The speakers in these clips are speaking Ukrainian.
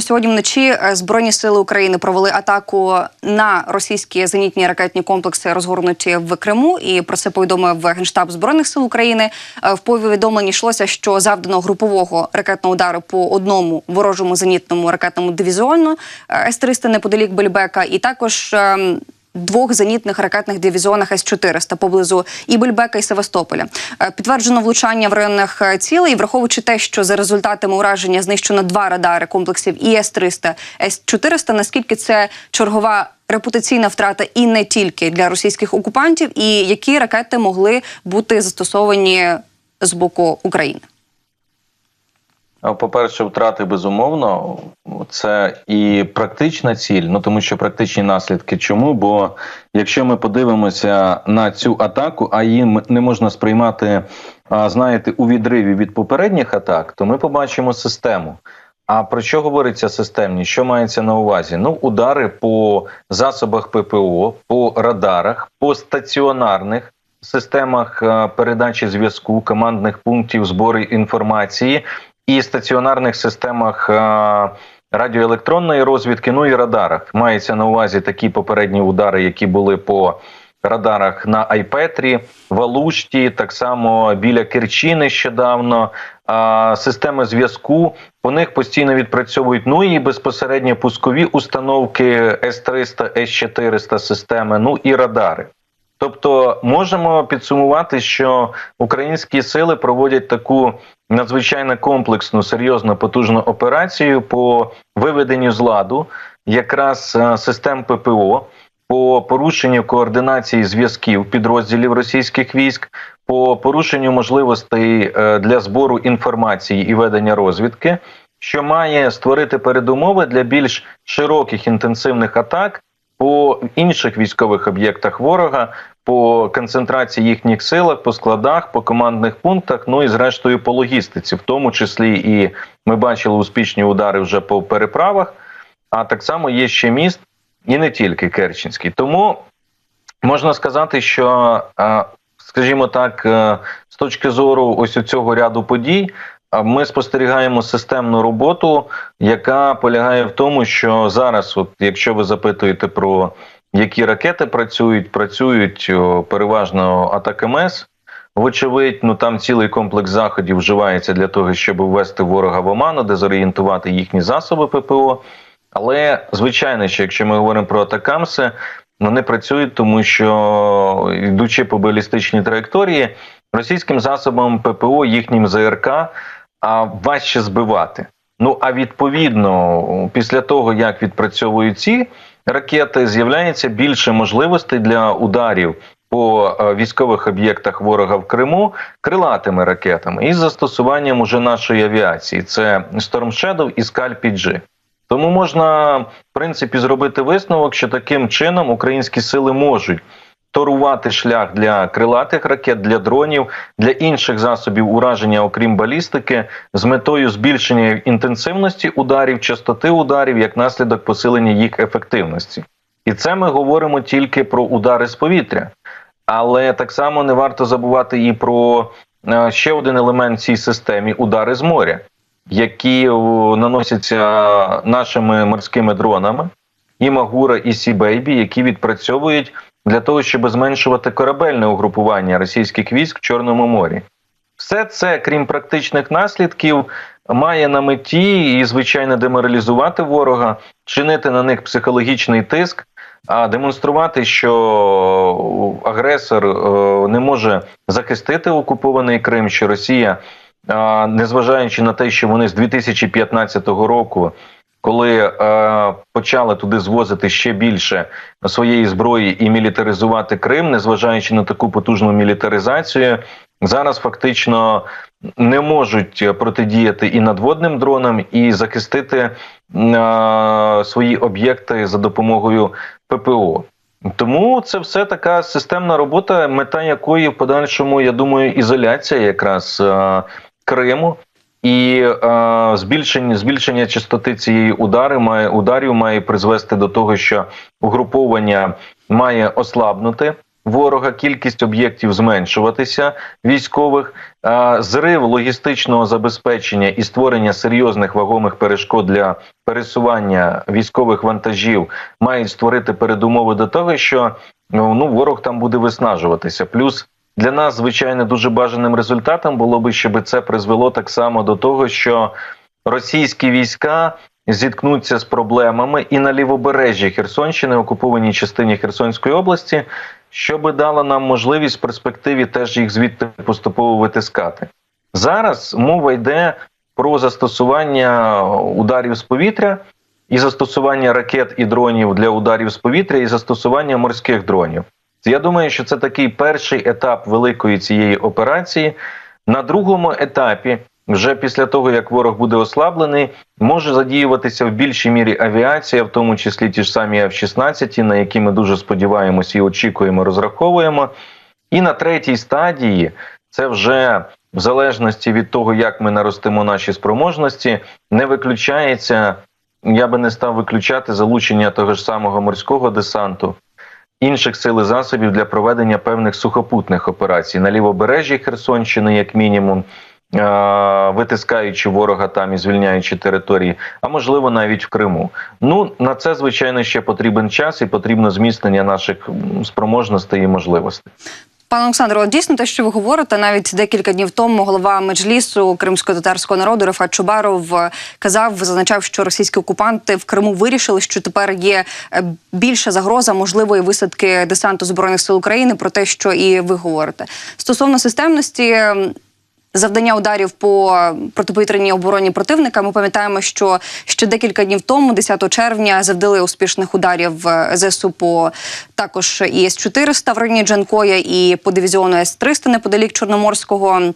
Сьогодні вночі е, Збройні сили України провели атаку на російські зенітні ракетні комплекси, розгорнуті в Криму. І про це повідомив Генштаб збройних сил України. Е, В повідомленні йшлося, що завдано групового ракетного удару по одному ворожому зенітному ракетному дивізіону е, С-300 неподалік Бельбека, і також. Двох зенітних ракетних дивізіонах С-400 поблизу і Бельбека, і Севастополя. Е, Підтверджено влучання в районах е, цілей, враховуючи те, що за результатами ураження знищено два радари комплексів і С-300, С-400, наскільки це чергова репутаційна втрата і не тільки для російських окупантів, і які ракети могли бути застосовані з боку України? По-перше, втрати безумовно, це і практична ціль. Ну тому що практичні наслідки. Чому? Бо якщо ми подивимося на цю атаку, а її не можна сприймати, знаєте, у відриві від попередніх атак, то ми побачимо систему. А про що говориться системність? Що мається на увазі? Ну, удари по засобах ППО, по радарах, по стаціонарних системах передачі зв'язку, командних пунктів збору інформації і стаціонарних системах е, радіоелектронної розвідки, ну і радарах. Мається на увазі такі попередні удари, які були по радарах на Айпетрі, Валушті, так само біля Керчі нещодавно. Системи зв'язку по них постійно відпрацьовують. Ну і безпосередньо пускові установки С-300, С-400 системи, ну і радари. Тобто можемо підсумувати, що українські сили проводять таку надзвичайно комплексну, серйозну, потужну операцію по виведенню з ладу якраз е, систем ППО, по порушенню координації зв'язків підрозділів російських військ, по порушенню можливостей е, для збору інформації і ведення розвідки, що має створити передумови для більш широких інтенсивних атак по інших військових об'єктах ворога, по концентрації їхніх силах, по складах, по командних пунктах, ну і зрештою по логістиці, в тому числі і ми бачили успішні удари вже по переправах. А так само є ще міст, і не тільки Керченський. Тому можна сказати, що, е, скажімо так, е, з точки зору ось цього ряду подій. Ми спостерігаємо системну роботу, яка полягає в тому, що зараз, от якщо ви запитуєте про які ракети працюють, працюють переважно Атакамс. Вочевидь, ну там цілий комплекс заходів вживається для того, щоб ввести ворога в оману, дезорієнтувати їхні засоби ППО. Але звичайно, що якщо ми говоримо про атакамси, вони працюють, тому що йдучи по балістичній траєкторії, російським засобам ППО, їхнім ЗРК, а важче збивати. Ну а відповідно, після того як відпрацьовують ці ракети, з'являється більше можливостей для ударів по е, військових об'єктах ворога в Криму крилатими ракетами із застосуванням уже нашої авіації. Це Storm Shadow і Scalp-G. Тому можна в принципі зробити висновок, що таким чином українські сили можуть торувати шлях для крилатих ракет, для дронів, для інших засобів ураження, окрім балістики, з метою збільшення інтенсивності ударів, частоти ударів як наслідок посилення їх ефективності. І це ми говоримо тільки про удари з повітря. Але так само не варто забувати і про е, ще один елемент цій системі удари з моря, які наносяться нашими морськими дронами, і Магура, і Сі-Бейбі, які відпрацьовують для того, щоб зменшувати корабельне угрупування російських військ в Чорному морі. Все це, крім практичних наслідків, має на меті і, звичайно, деморалізувати ворога, чинити на них психологічний тиск, а демонструвати, що агресор е, не може захистити окупований Крим, що Росія, е, незважаючи на те, що вони з 2015 року. Коли е, почали туди звозити ще більше своєї зброї і мілітаризувати Крим, незважаючи на таку потужну мілітаризацію, зараз фактично не можуть протидіяти і надводним дронам, і захистити е, свої об'єкти за допомогою ППО. Тому це все така системна робота, мета якої в подальшому, я думаю, ізоляція якраз е, Криму. І е, збільшення збільшення частоти цієї удари має ударів має призвести до того, що угруповання має ослабнути ворога, кількість об'єктів зменшуватися військових, е, зрив логістичного забезпечення і створення серйозних вагомих перешкод для пересування військових вантажів мають створити передумови до того, що ну, ну ворог там буде виснажуватися. Плюс для нас, звичайно, дуже бажаним результатом було би, щоб це призвело так само до того, що російські війська зіткнуться з проблемами і на лівобережжі Херсонщини, окупованій частині Херсонської області, що би дало нам можливість в перспективі теж їх звідти поступово витискати. Зараз мова йде про застосування ударів з повітря і застосування ракет і дронів для ударів з повітря, і застосування морських дронів. Я думаю, що це такий перший етап великої цієї операції. На другому етапі, вже після того як ворог буде ослаблений, може задіюватися в більшій мірі авіація, в тому числі ті ж самі F-16, на які ми дуже сподіваємося і очікуємо, розраховуємо. І на третій стадії це вже в залежності від того, як ми наростимо наші спроможності, не виключається. Я би не став виключати залучення того ж самого морського десанту, інших сил і засобів для проведення певних сухопутних операцій на лівобережжі Херсонщини, як мінімум, е, витискаючи ворога там і звільняючи території, а можливо навіть в Криму. Ну на це звичайно ще потрібен час і потрібно зміцнення наших спроможностей і можливостей. Пане Олександро, дійсно те, що ви говорите, навіть декілька днів тому голова меджлісу кримсько-татарського народу Рафат Чубаров е, казав, зазначав, що російські окупанти в Криму вирішили, що тепер є е, більша загроза можливої висадки десанту збройних сил України про те, що і ви говорите стосовно системності. Завдання ударів по протиповітряній обороні противника. Ми пам'ятаємо, що ще декілька днів тому, 10 червня, завдали успішних ударів е, ЗСУ по також і С-400 в районі Джанкоя, і по дивізіону С-300 неподалік Чорноморського.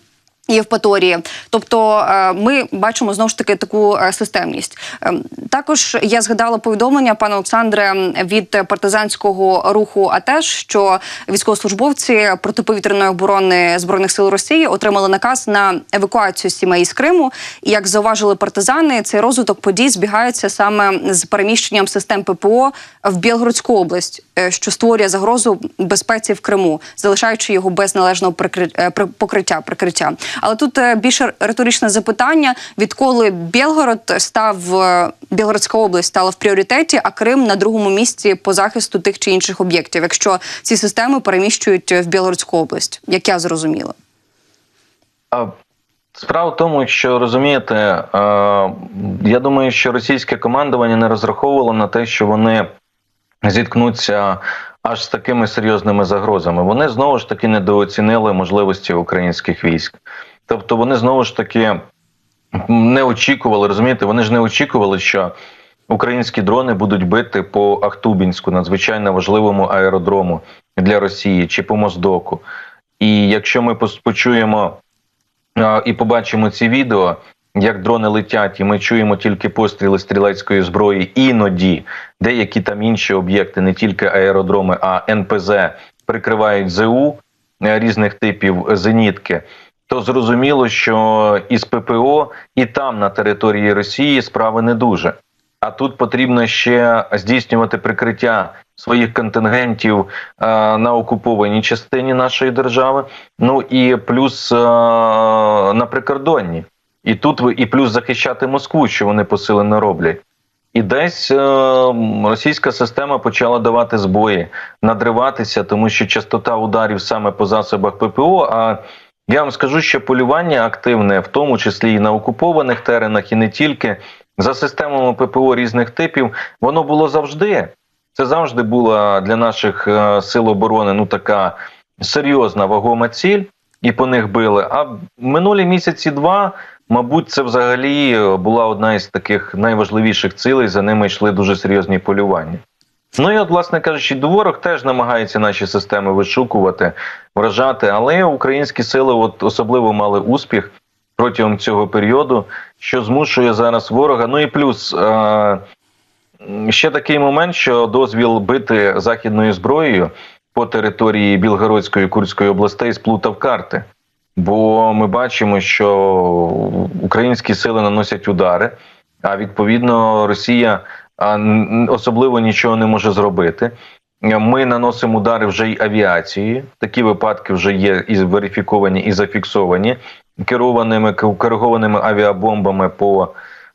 Євпаторії, тобто е, ми бачимо знову ж таки таку е, системність. Ем, Також я згадала повідомлення пане Олександре від партизанського руху АТЕШ, що військовослужбовці протиповітряної оборони збройних сил Росії отримали наказ на евакуацію сімей з Криму. І як зауважили партизани, цей розвиток подій збігається саме з переміщенням систем ППО в Білгородську область, е, що створює загрозу безпеці в Криму, залишаючи його без належного прикри- покриття прикриття. Але тут е, більше риторичне запитання: відколи Білгород став е, Білгородська область стала в пріоритеті, а Крим на другому місці по захисту тих чи інших об'єктів, якщо ці системи переміщують в Білгородську область, як я зрозуміла. Справа в тому, що розумієте, е, я думаю, що російське командування не розраховувало на те, що вони зіткнуться аж з такими серйозними загрозами. Вони знову ж таки недооцінили можливості українських військ. Тобто вони знову ж таки не очікували, розумієте, вони ж не очікували, що українські дрони будуть бити по Ахтубінську, надзвичайно важливому аеродрому для Росії чи по Моздоку. І якщо ми почуємо і побачимо ці відео, як дрони летять, і ми чуємо тільки постріли стрілецької зброї, іноді деякі там інші об'єкти, не тільки аеродроми, а НПЗ прикривають ЗУ е, різних типів зенітки. То зрозуміло, що із ППО і там на території Росії справи не дуже. А тут потрібно ще здійснювати прикриття своїх контингентів е, на окупованій частині нашої держави. Ну і плюс е, на прикордонні. І тут ви і плюс захищати Москву, що вони посилено роблять. І десь е, російська система почала давати збої, надриватися, тому що частота ударів саме по засобах ППО. А я вам скажу, що полювання активне, в тому числі і на окупованих теренах, і не тільки за системами ППО різних типів, воно було завжди. Це завжди була для наших е, сил оборони ну така серйозна вагома ціль, і по них били. А минулі місяці два, мабуть, це взагалі була одна із таких найважливіших цілей. За ними йшли дуже серйозні полювання. Ну і от, власне кажучи, ворог теж намагається наші системи вишукувати, вражати, але українські сили от особливо мали успіх протягом цього періоду, що змушує зараз ворога. Ну і плюс е- ще такий момент, що дозвіл бити західною зброєю по території Білгородської Курської областей сплутав карти. Бо ми бачимо, що українські сили наносять удари, а відповідно Росія особливо нічого не може зробити. Ми наносимо удари вже й авіацією. Такі випадки вже є і верифіковані, і зафіксовані керованими коригованими авіабомбами по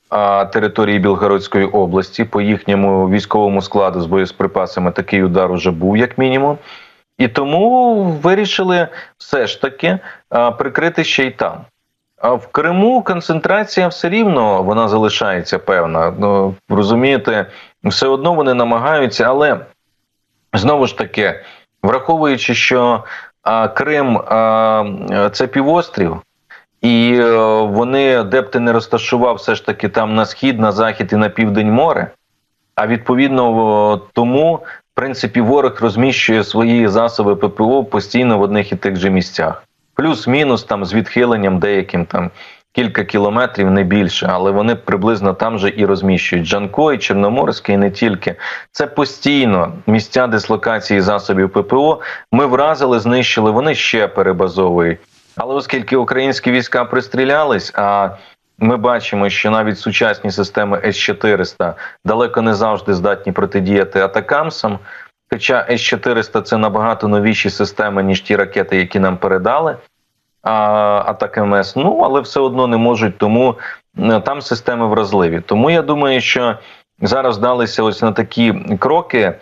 а, території Білгородської області. По їхньому військовому складу з боєприпасами такий удар уже був, як мінімум. І тому вирішили все ж таки прикрити ще й там. А в Криму концентрація все рівно вона залишається певна. Ну розумієте, все одно вони намагаються, але знову ж таки, враховуючи, що а, Крим а, це півострів, і е, вони, де б ти не розташував, все ж таки там на схід, на захід і на південь море. А відповідно тому, принципі, ворог розміщує свої засоби ППО постійно в одних і тих же місцях. Плюс-мінус там з відхиленням деяким там кілька кілометрів, не більше, але вони приблизно там же і розміщують. Джанко і Чорноморське, і не тільки. Це постійно місця дислокації засобів ППО. Ми вразили, знищили, вони ще перебазовують. Але оскільки українські війська пристрілялись, а ми бачимо, що навіть сучасні системи С-400 далеко не завжди здатні протидіяти атакамсам. Хоча С-400 це набагато новіші системи, ніж ті ракети, які нам передали. А, атак МС, ну але все одно не можуть, тому е, там системи вразливі. Тому я думаю, що зараз далися ось на такі кроки,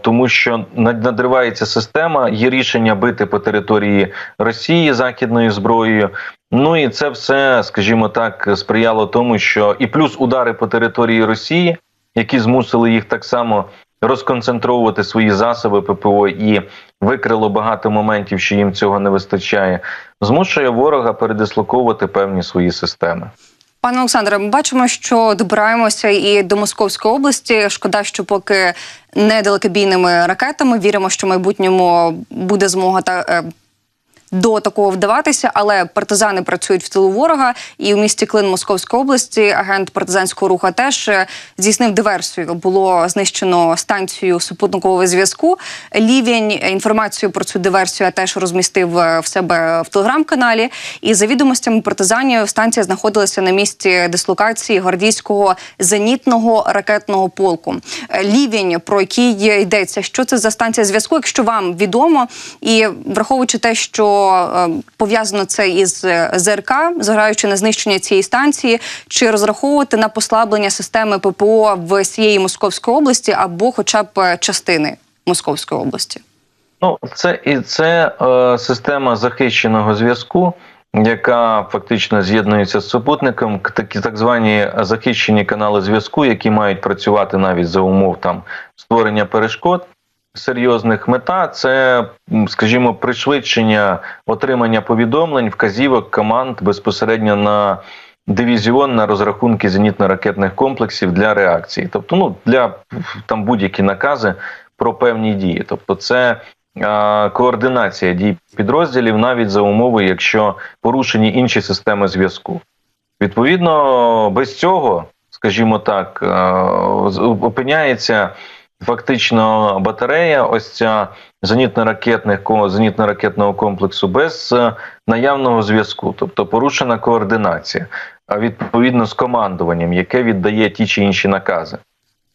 тому що надривається система, є рішення бити по території Росії західною зброєю. Ну і це все, скажімо так, сприяло тому, що і плюс удари по території Росії, які змусили їх так само розконцентровувати свої засоби ППО і викрило багато моментів, що їм цього не вистачає, змушує ворога передислоковувати певні свої системи. Пане Олександре, ми бачимо, що добираємося і до Московської області. Шкода, що поки не далекобійними ракетами. Віримо, що в майбутньому буде змога та. Е, До такого вдаватися, але партизани працюють в тилу ворога, і у місті Клин Московської області агент партизанського руху теж е, здійснив диверсію. Було знищено станцію супутникового зв'язку. Лівень інформацію про цю диверсію теж розмістив е, в себе в телеграм-каналі. І за відомостями партизанів станція знаходилася на місці дислокації гвардійського зенітного ракетного полку. Е, Лівень, про який йдеться, що це за станція зв'язку, якщо вам відомо, і враховуючи те, що е, пов'язано це із е, ЗРК, зграючи на знищення цієї станції, чи розраховувати на послаблення системи ППО в всієї Московської області або, хоча б е, частини Московської області? Ну, це і це е, система захищеного зв'язку, яка фактично з'єднується з супутником. Такі так звані захищені канали зв'язку, які мають працювати навіть за умов там створення перешкод. Серйозних мета це, скажімо, пришвидшення отримання повідомлень, вказівок команд безпосередньо на дивізіон на розрахунки зенітно-ракетних комплексів для реакції, тобто ну для там будь-які накази про певні дії. Тобто, це координація дій підрозділів навіть за умови, якщо порушені інші системи зв'язку. Відповідно, без цього, скажімо так, опиняється фактично батарея, ось ця зенітно-ракетних зенітно-ракетного комплексу без е, наявного зв'язку, тобто порушена координація, а відповідно з командуванням, яке віддає ті чи інші накази.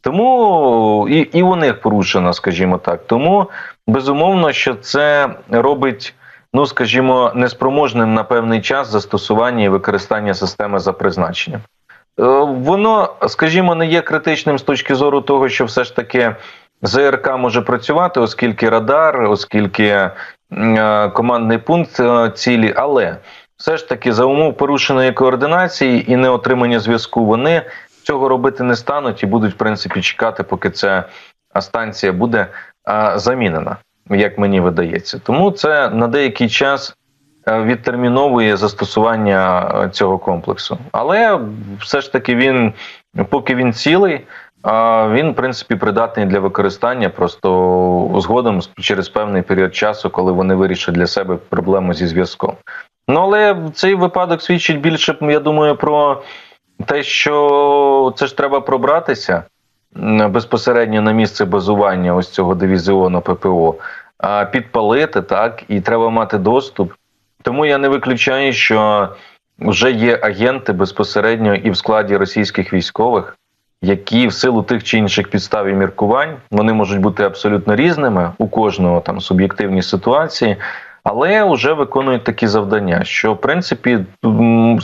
Тому і, і у них порушено, скажімо так. Тому безумовно, що це робить, ну скажімо, неспроможним на певний час застосування і використання системи за призначенням. Е, Воно, скажімо, не є критичним з точки зору того, що все ж таки ЗРК може працювати, оскільки радар, оскільки е, командний пункт е, цілі, але все ж таки за умов порушеної координації і неотримання зв'язку вони цього робити не стануть і будуть в принципі чекати, поки ця станція буде замінена, як мені видається. Тому це на деякий час відтерміновує застосування е, цього комплексу. Але все ж таки він, поки він цілий, він в принципі придатний для використання просто згодом через певний період часу, коли вони вирішать для себе проблему зі зв'язком. Ну але цей випадок свідчить більше, я думаю, про те, що це ж треба пробратися безпосередньо на місце базування ось цього дивізіону ППО, підпалити так, і треба мати доступ. Тому я не виключаю, що вже є агенти безпосередньо і в складі російських військових, які в силу тих чи інших підстав і міркувань вони можуть бути абсолютно різними у кожного там суб'єктивній ситуації. Але вже виконують такі завдання, що в принципі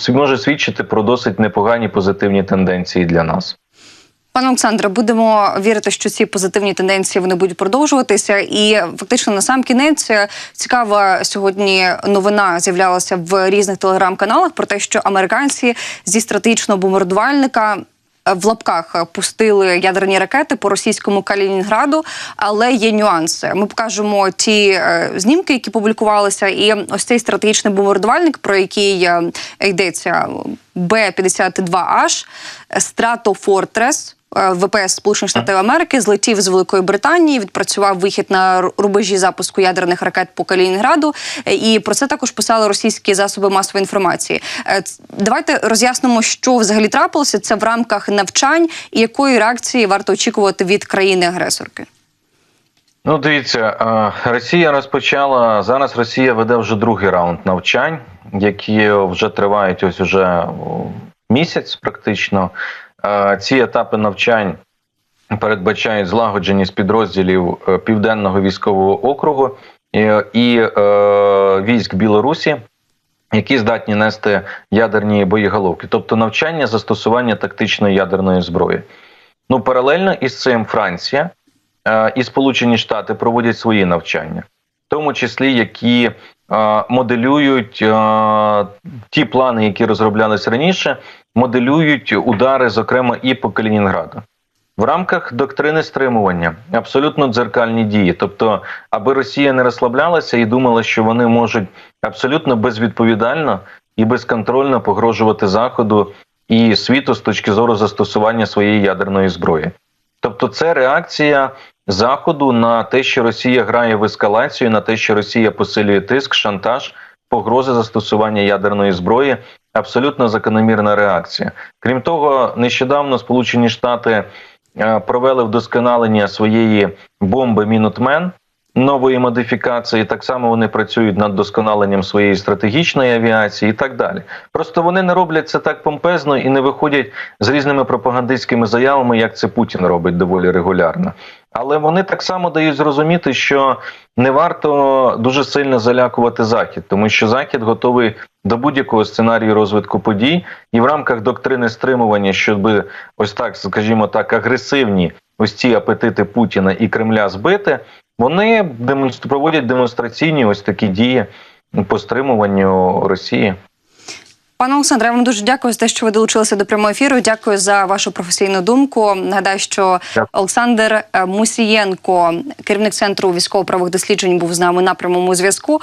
може свідчити про досить непогані позитивні тенденції для нас. Пане Олександре, будемо вірити, що ці позитивні тенденції вони будуть продовжуватися. І фактично на сам кінець е, цікава сьогодні новина з'являлася в різних телеграм-каналах про те, що американці зі стратегічного бомбардувальника. е, В лапках пустили ядерні ракети по російському Калінінграду, але є нюанси. Ми покажемо ті е, знімки, які публікувалися, і ось цей стратегічний бомбардувальник, про який йдеться Б-52H, Стратофортрес. Е, ВПС Сполучених Штатів Америки злетів з Великої Британії, відпрацював вихід на рубежі запуску ядерних ракет по Калінінграду. Е, І про це також писали російські засоби масової інформації. Е, Давайте роз'яснимо, що взагалі трапилося. Це в рамках навчань і якої реакції варто очікувати від країни-агресорки. Ну, дивіться, Росія розпочала зараз. Росія веде вже другий раунд навчань, які вже тривають ось уже місяць, практично. Ці етапи навчань передбачають злагодженість підрозділів е, Південного військового округу і е, військ Білорусі. Які здатні нести ядерні боєголовки, тобто навчання застосування тактичної ядерної зброї. Ну, паралельно із цим Франція е, і Сполучені Штати проводять свої навчання, в тому числі які моделюють ті плани, які розроблялись раніше, моделюють удари, зокрема, і по Калінінграду. В рамках доктрини стримування абсолютно дзеркальні дії. Тобто, аби Росія не розслаблялася і думала, що вони можуть абсолютно безвідповідально і безконтрольно погрожувати Заходу і світу з точки зору застосування своєї ядерної зброї. Тобто, це реакція Заходу на те, що Росія грає в ескалацію, на те, що Росія посилює тиск, шантаж, погрози застосування ядерної зброї. Абсолютно закономірна реакція. Крім того, нещодавно Сполучені Штати е, провели вдосконалення своєї бомби Мінутмен нової модифікації. Так само вони працюють над досконаленням своєї стратегічної авіації і так далі. Просто вони не роблять це так помпезно і не виходять з різними пропагандистськими заявами, як це Путін робить доволі регулярно. Але вони так само дають зрозуміти, що не варто дуже сильно залякувати захід, тому що захід готовий до будь-якого сценарію розвитку подій, і в рамках доктрини стримування, щоб ось так, скажімо так, агресивні ось ці апетити Путіна і Кремля збити, вони демонстр... проводять демонстраційні ось такі дії по стримуванню Росії. Пане Олександре, я вам дуже дякую за те, що ви долучилися до прямого ефіру. Дякую за вашу професійну думку. Нагадаю, що Дякую. Олександр е, Мусієнко, керівник центру військово-правових досліджень, був з нами на прямому зв'язку.